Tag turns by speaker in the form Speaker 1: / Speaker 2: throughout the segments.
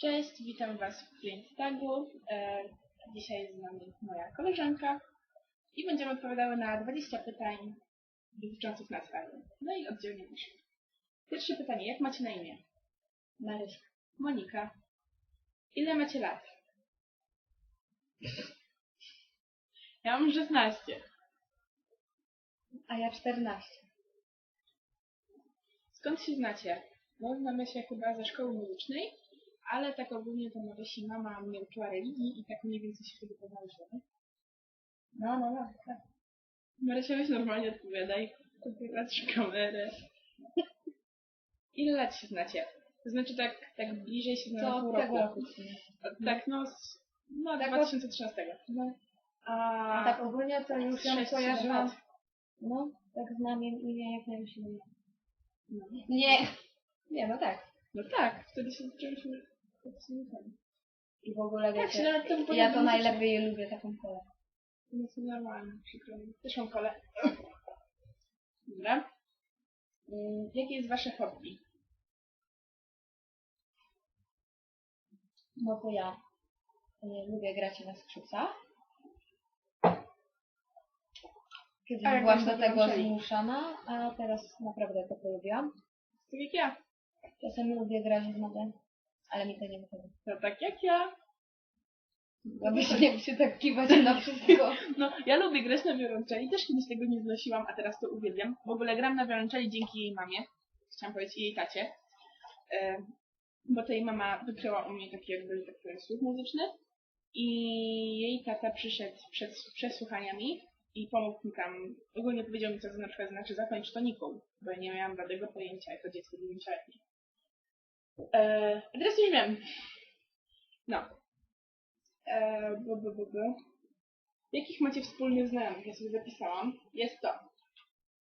Speaker 1: Cześć, witam Was w Client Tagu. E, dzisiaj jest z nami moja koleżanka i będziemy odpowiadały na 20 pytań dotyczących nas razem. No i oddzielnie też. Pierwsze pytanie, jak macie na imię?
Speaker 2: Marysia.
Speaker 1: Monika. Ile macie lat? Ja mam 16.
Speaker 2: A ja 14.
Speaker 1: Skąd się znacie? No, znamy się chyba ze szkoły muzycznej, ale tak ogólnie to Marysi mama mnie uczyła religii i tak mniej więcej się wtedy poznałyśmy.
Speaker 2: No, no, no. Tak.
Speaker 1: Marysia, weź normalnie odpowiadaj. Patrz kamerę. Ile lat się znacie? To znaczy tak, tak bliżej się
Speaker 2: To
Speaker 1: pół
Speaker 2: tego
Speaker 1: roku.
Speaker 2: roku.
Speaker 1: Od- Tak, no, z, no
Speaker 2: Tak od-
Speaker 1: 2013.
Speaker 2: No.
Speaker 1: A,
Speaker 2: tak ogólnie to już ją kojarzyłam.
Speaker 1: lat.
Speaker 2: No, tak znam jej imię jak najmniej imię.
Speaker 1: No.
Speaker 2: Nie. Nie, no tak.
Speaker 1: no tak, wtedy się zaczęliśmy tak.
Speaker 2: I w ogóle
Speaker 1: Tak,
Speaker 2: wiecie, ja to
Speaker 1: muzyczne.
Speaker 2: najlepiej lubię taką kolę.
Speaker 1: No to normalne, przykro mi. Też mam kole. Dobra. Mm, Jakie jest wasze hobby?
Speaker 2: No to ja y, lubię grać na skrzypcach. Kiedyś
Speaker 1: A jak
Speaker 2: byłam
Speaker 1: grasz
Speaker 2: do tego
Speaker 1: wiolonczeli?
Speaker 2: zmuszana, a teraz naprawdę to polubiłam.
Speaker 1: Tak jak ja.
Speaker 2: Czasem lubię grać w nogę, ale mi to nie wychodzi.
Speaker 1: To tak jak ja.
Speaker 2: No Lubisz nie się tak kiwać na wszystko.
Speaker 1: No, ja lubię grać na wiolonczeli, też kiedyś tego nie znosiłam, a teraz to uwielbiam. W ogóle gram na wiolonczeli dzięki jej mamie, chciałam powiedzieć, i jej tacie. Yy, bo to jej mama wypręła u mnie taki jakby tak powiem, słuch muzyczny i jej tata przyszedł przed przesłuchaniami i pomógł mi tam, ogólnie powiedział mi, co to na przykład znaczy zakończ toniką, bo ja nie miałam żadnego pojęcia jako dziecko 9-letnie. Eee, teraz już wiem. No. Eee, bo, bo, bo, bo. Jakich macie wspólnych znajomych? Ja sobie zapisałam. Jest to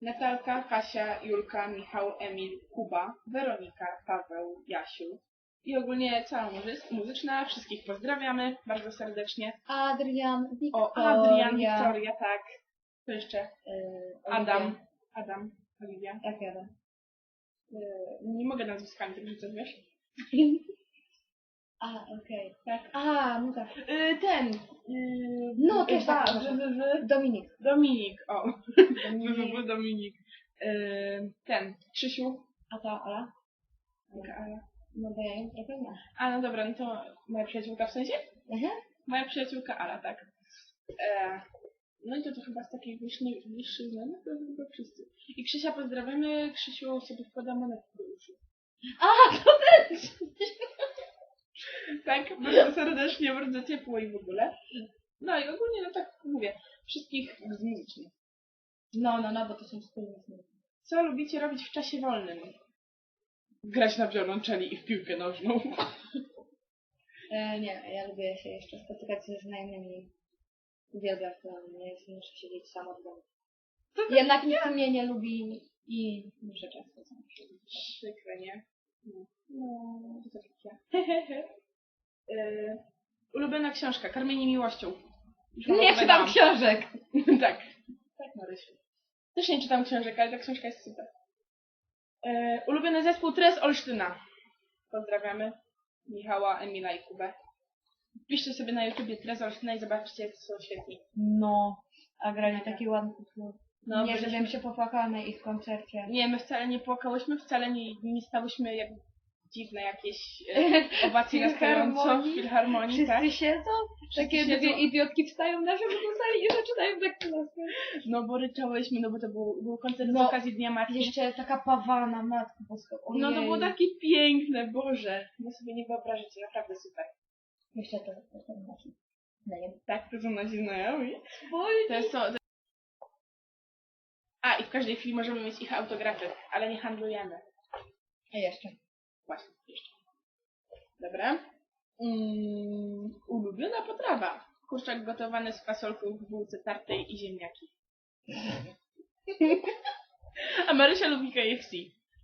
Speaker 1: Natalka, Kasia, Julka, Michał, Emil, Kuba, Weronika, Paweł, Jasiu. I ogólnie cała muzy muzyczna. Wszystkich pozdrawiamy bardzo serdecznie.
Speaker 2: Adrian, Wiktoria.
Speaker 1: O, Adrian, Wiktoria, tak. Co jeszcze?
Speaker 2: E,
Speaker 1: Adam. Adam. Olivia.
Speaker 2: Tak, Adam.
Speaker 1: E, nie mogę nazwiskami, także coś wiesz?
Speaker 2: A, okej.
Speaker 1: Tak.
Speaker 2: A, no tak.
Speaker 1: E, ten. E,
Speaker 2: No, też
Speaker 1: tak.
Speaker 2: tak,
Speaker 1: w,
Speaker 2: może.
Speaker 1: w, w,
Speaker 2: Dominik.
Speaker 1: Dominik, o.
Speaker 2: Dominik.
Speaker 1: www Dominik. E, ten, Krzysiu.
Speaker 2: A ta Ala?
Speaker 1: Taka Ala.
Speaker 2: No bo ja trochę znam.
Speaker 1: A, no dobra, no to moja przyjaciółka w sensie?
Speaker 2: Mhm.
Speaker 1: Moja przyjaciółka Ala, tak. E, no i to, to chyba z takich wyższych, znajomych to chyba wszyscy. I Krzysia pozdrawiamy, Krzysiu sobie wkłada monetkę do uszu.
Speaker 2: A, to też!
Speaker 1: Tak, bardzo serdecznie, bardzo ciepło i w ogóle. No i ogólnie, no tak mówię, wszystkich z muzycznie.
Speaker 2: No, no, no, bo to są wspólne.
Speaker 1: Co lubicie robić w czasie wolnym? Grać na wiolonczeli i w piłkę nożną.
Speaker 2: E, nie, ja lubię się jeszcze spotykać ze znajomymi. Uwielbiam to, nie muszę siedzieć sama w domu. Jednak nikt mnie nie lubi i muszę często siedzieć.
Speaker 1: Przykre, nie? No, no to tak jak ja. e, ulubiona książka, Karmienie miłością. Już
Speaker 2: Nie czytam książek!
Speaker 1: tak. Tak, Marysiu. Też nie czytam książek, ale ta książka jest super. E, ulubiony zespół Tres Olsztyna. Pozdrawiamy. Michała, Emila i Kubę. Wpiszcie sobie na YouTubie Tres Olsztyna i zobaczcie, jak są świetni.
Speaker 2: No, a grali taki ładny utwór.
Speaker 1: No,
Speaker 2: nie, żebym się popłakała na ich koncercie.
Speaker 1: Nie, my wcale nie płakałyśmy, wcale nie, nie stałyśmy jak dziwne jakieś e, owacje na stojąco w
Speaker 2: Filharmonii? Wszyscy
Speaker 1: tak?
Speaker 2: siedzą, takie
Speaker 1: siedzą.
Speaker 2: dwie idiotki wstają na żeby sali i zaczynają tak klaskać.
Speaker 1: No bo ryczałyśmy, no bo to był, był koncert z
Speaker 2: No,
Speaker 1: okazji Dnia Matki.
Speaker 2: Jeszcze taka pawana, matko boska.
Speaker 1: No to było takie piękne, Boże. No sobie nie wyobrażacie, naprawdę super.
Speaker 2: Jeszcze to, to, to znaczy. No nie.
Speaker 1: Tak, to są nasi znajomi. To jest to... A, i w każdej chwili możemy mieć ich autografy, ale nie handlujemy.
Speaker 2: A jeszcze.
Speaker 1: Właśnie, jeszcze. Dobra. Mm, ulubiona potrawa. Kurczak gotowany z fasolką w bułce tartej i ziemniaki. A Marysia lubi KFC.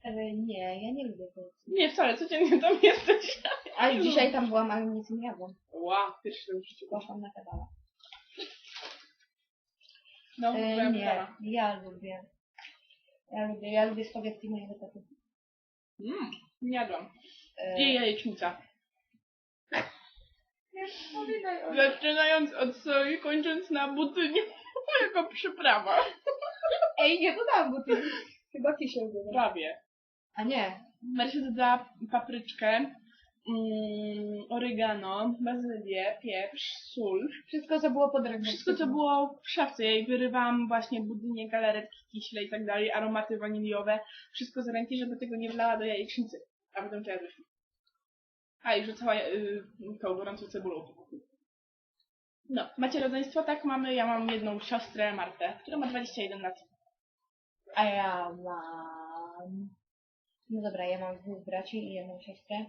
Speaker 2: E, nie, ja nie lubię tego.
Speaker 1: Nie, wcale, codziennie tam jesteś.
Speaker 2: Ale dzisiaj tam byłam, ale nic nie jadłam.
Speaker 1: Wow, pierwszy raz w życiu.
Speaker 2: Poszłam na kebaba.
Speaker 1: No,
Speaker 2: E, nie, ja lubię. Ja lubię, ja lubię spaghetti mojego taty.
Speaker 1: Mm, nie jadłam.
Speaker 2: E,
Speaker 1: I jajecznica. Zaczynając od soi, kończąc na butynie jako przyprawa.
Speaker 2: Ej, nie dodałam buty. Chyba kisiel dodał.
Speaker 1: Prawie.
Speaker 2: A nie.
Speaker 1: Marysia dodała papryczkę, mm, oregano, bazylię, pieprz, sól.
Speaker 2: Wszystko co było pod ręką.
Speaker 1: Wszystko co było w szafce. Ja jej wyrywałam właśnie budynie, galaretki, kiśle i tak dalej, aromaty waniliowe. Wszystko z ręki, żeby tego nie wlała do jajecznicy. A potem to jadłyśmy. A i rzucała y, tą gorącą cebulą. No, macie rodzeństwo? Tak, mamy. Ja mam jedną siostrę, Martę, która ma 21 lat.
Speaker 2: A ja mam... No dobra, ja mam dwóch braci i jedną siostrę.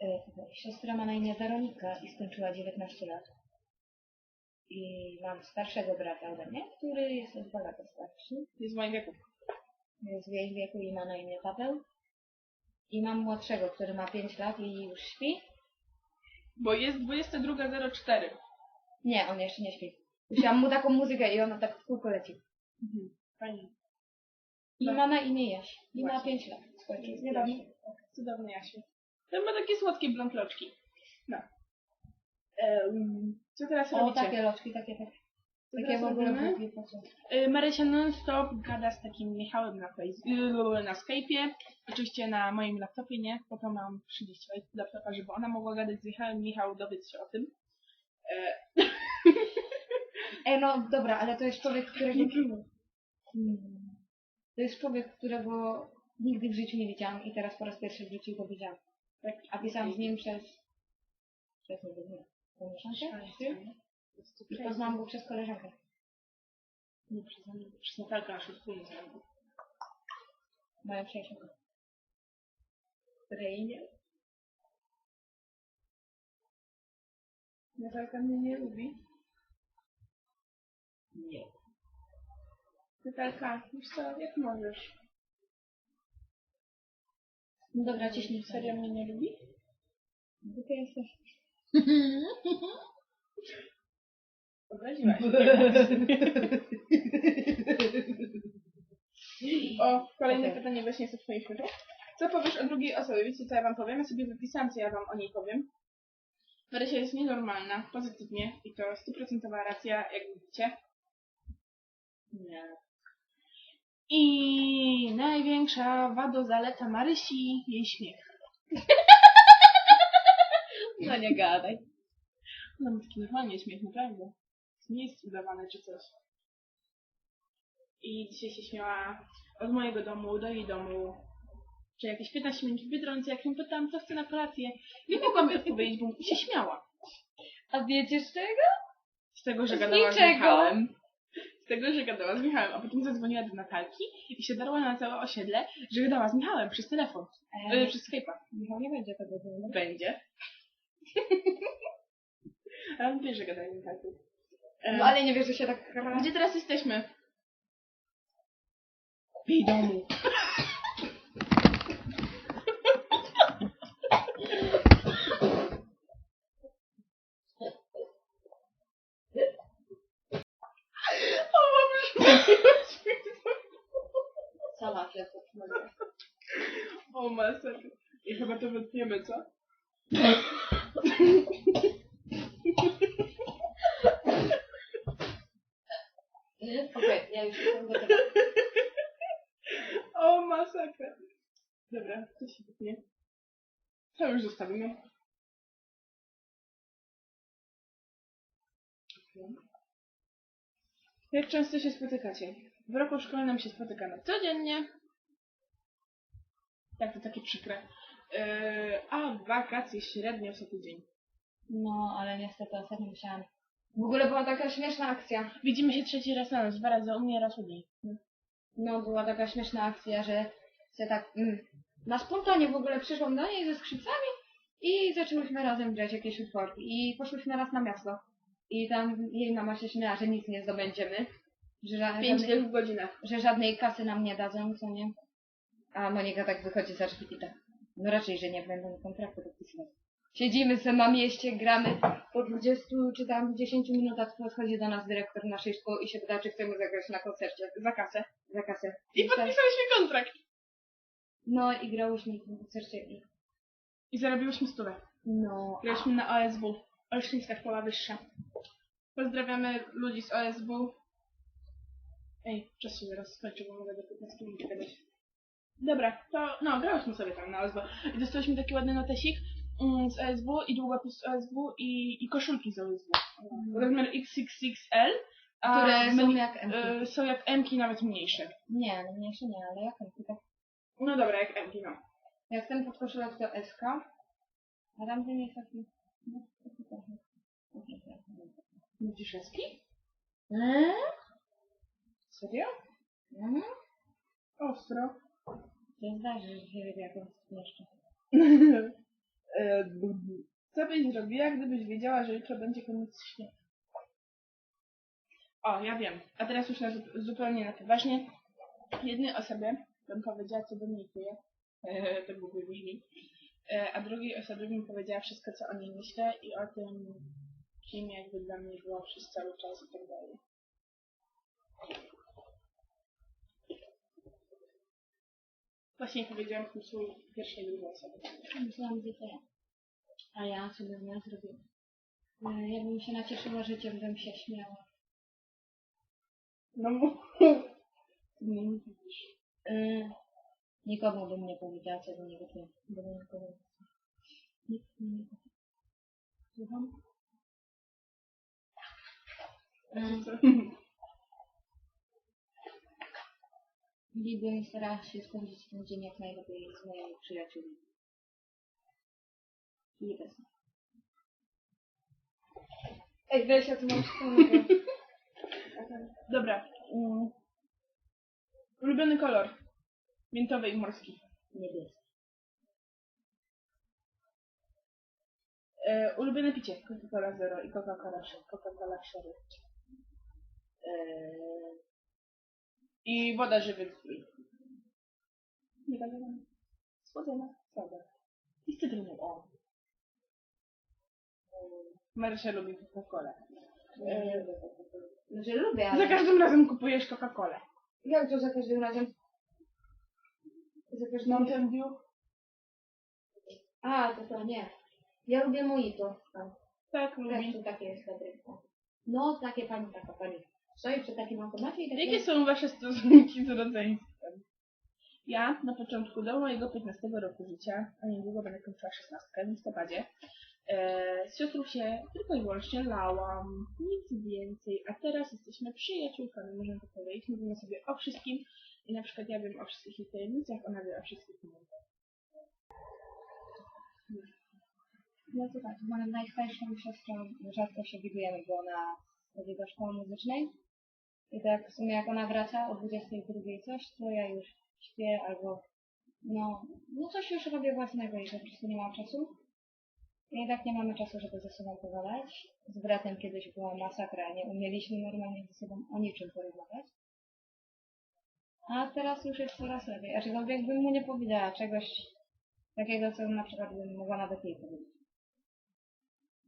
Speaker 2: E, Siostra ma na imię Weronika i skończyła 19 lat. I mam starszego brata ode mnie, który jest o dwa lata starszy.
Speaker 1: Jest w moim wieku.
Speaker 2: Jest w jej wieku i ma na imię Paweł. I mam młodszego, który ma 5 lat i już śpi.
Speaker 1: Bo jest 22.04.
Speaker 2: Nie, on jeszcze nie śpi. Puściłam mu taką muzykę i ona tak w kółko leci.
Speaker 1: Mhm. Fajnie.
Speaker 2: I ma na imię Jaś. I ma
Speaker 1: Właśnie.
Speaker 2: 5 lat. Skończył.
Speaker 1: Cudowny Jasiu. Ten ma takie słodkie blondloczki. No. Um, co teraz
Speaker 2: O,
Speaker 1: robicie?
Speaker 2: takie loczki, takie, takie.
Speaker 1: Co
Speaker 2: Takie
Speaker 1: teraz
Speaker 2: w ogóle
Speaker 1: robimy?
Speaker 2: buki, po co?
Speaker 1: Y, Marysia non-stop gada z takim Michałem na, face, y, na Skype'ie. Oczywiście na moim laptopie nie, po to mam 30 laptopa, żeby ona mogła gadać z Michałem. Michał dowiedz się o tym. E,
Speaker 2: Ej, no dobra, ale to jest człowiek, którego... Hmm. To jest człowiek, którego nigdy w życiu nie widziałam i teraz po raz pierwszy w życiu go widziałam.
Speaker 1: Tak,
Speaker 2: A pisałam z nim przez... Przez nie wiem, koleżankę? I poznałam go przez koleżankę.
Speaker 1: Nie przez, przez Natalkę naszą wspólną znajomą.
Speaker 2: Moją przyjaciółkę. Której nie...
Speaker 1: Natalka mnie nie lubi.
Speaker 2: Nie.
Speaker 1: Natalka, wiesz co, jak możesz?
Speaker 2: Dobra, ciśnij
Speaker 1: Serio mnie nie lubi?
Speaker 2: Głupia jesteś.
Speaker 1: Obraziłaś O, kolejne
Speaker 2: Okej.
Speaker 1: pytanie właśnie jest o twoim świecie. Co powiesz o drugiej osobie? Wiecie co ja wam powiem? Ja sobie wypisałam, co ja wam o niej powiem. Marysia jest nienormalna, pozytywnie i to stuprocentowa racja, jak widzicie.
Speaker 2: Nie.
Speaker 1: I największa wado zaleta Marysi, jej śmiech.
Speaker 2: No nie gadaj.
Speaker 1: No ma taki normalnie śmiech, naprawdę. To nie jest udawane czy coś. I dzisiaj się śmiała od mojego domu do jej domu. Czy jakieś 15 minut w Biedronce, jak ją pytałam, co chce na kolację. Nie mogłam jej odpowiedzieć, bo się śmiała.
Speaker 2: A wiecie z czego?
Speaker 1: Z tego, że
Speaker 2: Z
Speaker 1: gadała z
Speaker 2: niczego.
Speaker 1: Michałem. Z tego, że gadała z Michałem, a potem zadzwoniła do Natalki i się darła na całe osiedle, że gadała z Michałem przez telefon,
Speaker 2: E,
Speaker 1: yy, przez Skype'a.
Speaker 2: Michał nie będzie tego zrobił.
Speaker 1: Będzie. Ale on wie, że gadają z Natalką. E,
Speaker 2: No ale nie wiesz, że się tak.
Speaker 1: Gdzie teraz jesteśmy? Jej domu. O, masakra. I chyba to wytniemy, co?
Speaker 2: Okej, ja już jestem gotowa.
Speaker 1: O, masakra. Dobra, to się wytnie. To już zostawimy. Jak często się spotykacie? W roku szkolnym się spotykamy codziennie. Tak, to takie przykre. Yy, a w wakacje średnio co tydzień.
Speaker 2: No, ale niestety ostatnio musiałam. W ogóle była taka śmieszna akcja.
Speaker 1: Widzimy się trzeci raz na noc, dwa razy u mnie, raz u niej.
Speaker 2: No, była taka śmieszna akcja, że się tak mm, na spontanie w ogóle przyszłam do niej ze skrzypcami i zaczęłyśmy razem grać jakieś utworki. I poszłyśmy raz na miasto. I tam jej mama się śmiała, że nic nie zdobędziemy. Że, ża-
Speaker 1: Pięć
Speaker 2: żadnej,
Speaker 1: w godzinach.
Speaker 2: że żadnej kasy nam nie dadzą, co nie? A Monika tak wychodzi i tak. No raczej, że nie będą kontraktu podpisywać. Siedzimy sobie na mieście, gramy po 20 czy tam 10 minutach podchodzi do nas dyrektor naszej szkoły i się pyta, czy chcemy zagrać na koncercie
Speaker 1: Za kasę.
Speaker 2: za kasę.
Speaker 1: I
Speaker 2: tak-
Speaker 1: podpisaliśmy kontrakt.
Speaker 2: No i grałyśmy na tym koncercie i
Speaker 1: I zarobiłyśmy stówę.
Speaker 2: No,
Speaker 1: Grałyśmy na OSW. Olsztyńska Szkoła Wyższa. Pozdrawiamy ludzi z OSW. Ej, czas się zaraz skończy, bo mogę do 15 minut gadać. Dobra, to no, grałyśmy sobie tam na OSW. I dostałyśmy taki ładny notesik mm, z OSW i długopis z OSW i, i koszulki z OSW. Rozmiar XXXL, a
Speaker 2: które są
Speaker 1: menu-
Speaker 2: jak M.
Speaker 1: y, są jak M-ki, nawet mniejsze.
Speaker 2: Nie, no mniejsze nie, ale jak M. Tak,
Speaker 1: No dobra, jak M-ki, no.
Speaker 2: jak ten podkoszulek to SK, a tamten jest taki... No, taki trochę.
Speaker 1: Widzisz?
Speaker 2: Eee?
Speaker 1: Serio?
Speaker 2: Mhm.
Speaker 1: Ostro.
Speaker 2: To zdarzy, że się wie, jak on jeszcze.
Speaker 1: Co byś zrobiła, gdybyś wiedziała, że jutro będzie koniec śniegu? O, ja wiem. A teraz już na, zu- zupełnie na poważnie. Jednej osobie bym powiedziała, co do mnie czuje. E, to głupio brzmi. E, a drugiej osobie bym powiedziała wszystko, co o niej myślę i o tym, kim jakby dla mnie była przez cały czas i tak dalej. Właśnie powiedziałam tym swój pierwszej i drugiej osobie.
Speaker 2: Myślałam, że to ja. A ja co bym ja zrobiła? E, Ja bym się nacieszyła życiem, bym się śmiała.
Speaker 1: No mów. No mówisz.
Speaker 2: E, Nikomu bym nie powiedziała, co do niego. Bo do nikogo nie chcę. Nikt nie powie.
Speaker 1: Słucham?
Speaker 2: E,
Speaker 1: Co?
Speaker 2: I starała się spędzić ten dzień jak najlepiej z moimi przyjaciółmi. I bez nich. Ej, weź, ja tu mam.
Speaker 1: Dobra. Mm. Ulubiony kolor. Miętowy i morski.
Speaker 2: Niebieski.
Speaker 1: E, ulubione picie. Coca-Cola Zero i Coca-Cola Coca-Cola Sherry. E, I woda żywy. Nie gazowana. Słodzona. Woda. I z cytryną. O. Marysia lubi Coca-Colę.
Speaker 2: Ja nie lubię Coca-Coli. Znaczy lubię,
Speaker 1: Za
Speaker 2: ale...
Speaker 1: każdym razem kupujesz Coca-Colę.
Speaker 2: Jak to za każdym razem? Za każdym razem?
Speaker 1: Mountain Dew.
Speaker 2: A, to to nie. Ja lubię mojito.
Speaker 1: Tak,
Speaker 2: Też
Speaker 1: lubi.
Speaker 2: takie jest fabryka. No, takie pani, taka pani. Stoi przy takim automacie i takie...
Speaker 1: Jakie są wasze stosunki z rodzeństwem? Ja na początku do mojego 15 roku życia, a niedługo będę kończyła 16 w listopadzie, e, z siostrą się tylko i wyłącznie lałam, nic więcej, a teraz jesteśmy przyjaciółkami, możemy to powiedzieć, mówimy sobie o wszystkim i na przykład ja wiem o wszystkich jej tajemnicach, ona wie o wszystkich moich.
Speaker 2: No to tak, z moją najstarszą siostrą rzadko się widujemy, bo ona chodzi do szkoły muzycznej. I tak w sumie jak ona wraca o 22 coś, to ja już śpię albo no, no coś już robię własnego i po prostu nie mam czasu. I tak nie mamy czasu, żeby ze sobą pogadać. Z bratem kiedyś była masakra, nie umieliśmy normalnie ze sobą o niczym porozmawiać. A teraz już jest coraz lepiej. Aczkolwiek bym mu nie powiedziała czegoś takiego, co na przykład bym mogła nawet jej powiedzieć.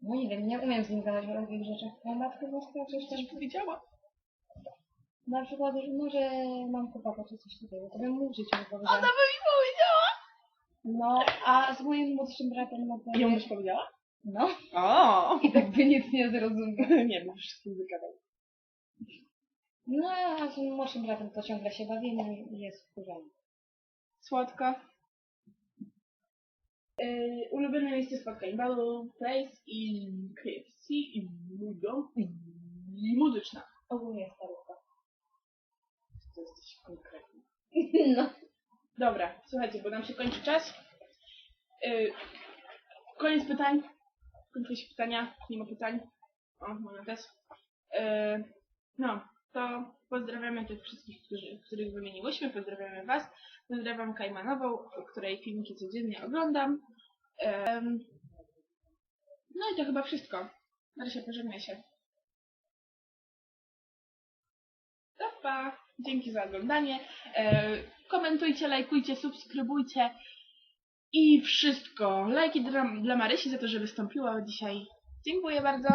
Speaker 2: No nie wiem, nie umiem z nim gadać o takich rzeczach. No matko boska, coś tam...
Speaker 1: powiedziała?
Speaker 2: Na przykład, że może mam chłopaka czy coś takiego, to bym mu w życiu nie powiedziała.
Speaker 1: Ona by mi powiedziała!
Speaker 2: No, a z moim młodszym bratem no to...
Speaker 1: Ją byś powiedziała?
Speaker 2: No,
Speaker 1: O!
Speaker 2: i tak by nic nie zrozumiał.
Speaker 1: nie, bo wszystkim wygadał.
Speaker 2: No, a z młodszym bratem to ciągle się bawimy i jest w porządku.
Speaker 1: Słodko. Yy, ulubione miejsce spotkań. Battle Place i KFC i Ludo i muzyczna.
Speaker 2: Ogólnie starówka.
Speaker 1: To jesteś konkretny.
Speaker 2: No.
Speaker 1: Dobra, słuchajcie, bo nam się kończy czas. Yy, koniec pytań. Kończą się pytania. Nie ma pytań. O, moja też. Yy, no, to pozdrawiamy tych wszystkich, którzy, których wymieniłyśmy. Pozdrawiamy Was. Pozdrawiam Kajmanową, której filmiki codziennie oglądam. Em, no i to chyba wszystko. Marysia, pożegnaj się. Pa. Dzięki za oglądanie. E, komentujcie, lajkujcie, subskrybujcie. I wszystko. Lajki dla, dla Marysi za to, że wystąpiła dzisiaj. Dziękuję bardzo.